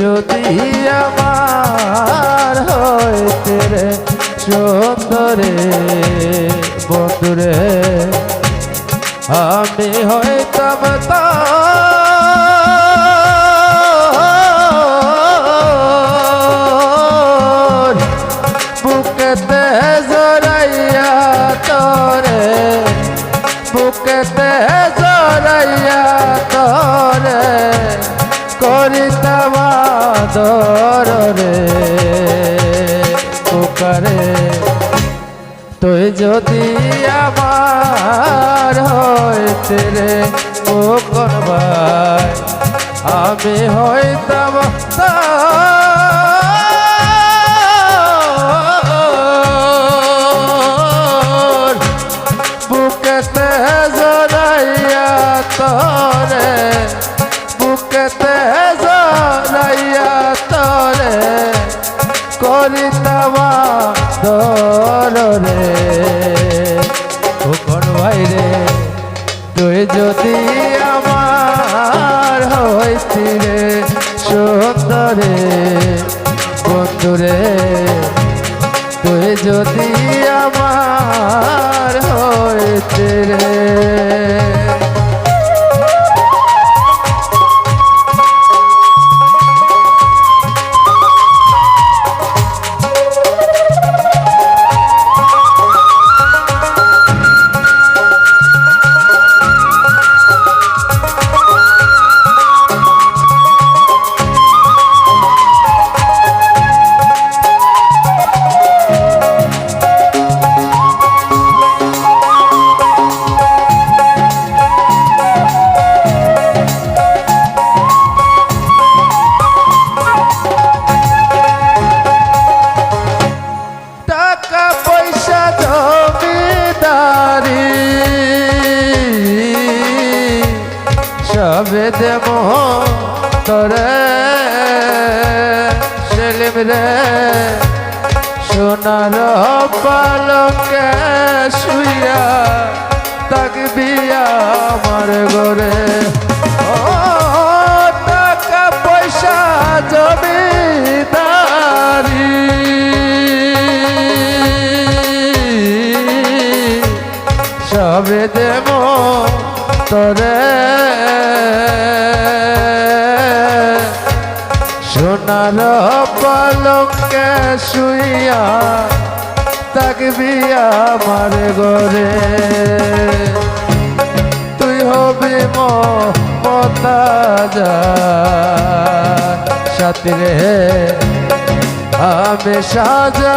যদি আমার হইতে রে সুন্দরে বন্ধুরে আমি হইতাম তোর বুকেতে জড়াইয়া করিতাম দরে বুকারে তুই যদি আমার হইতে রে ও ভাই আমি হইতাম দরে কোন ভাইরে তুই যদি আমার হইতি রে, সুন্দরে, বন্ধুরে, তুই যদি আমার হইতে রে। সবে দেব তোরে সেলিম রে। সোনার পালকে শুইয়া তাকবি আমার ঘরে। ও, টাকা পয়সা জমিদারি। সবে দেব তোরে সোনার পালকে শুইয়া তাকবি আমার ঘরে। তুই হবি মতাজা সাথী রে আমি সাজা।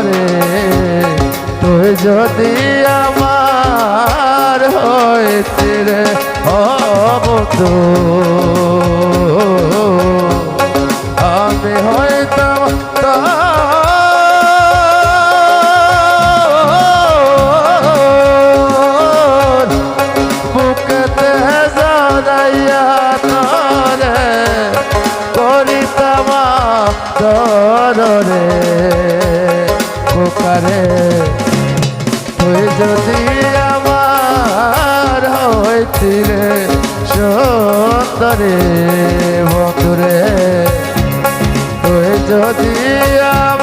সুন্দরে তুই যদি আমার হইতে রে, হব তো। আমি হইতাম তোর বুকেতে জড়াইয়া তরে করিতাম বুকারে তুই যদি আমার হয়েছিলে সুন্দরে বন্ধুরে তুই যদি আমার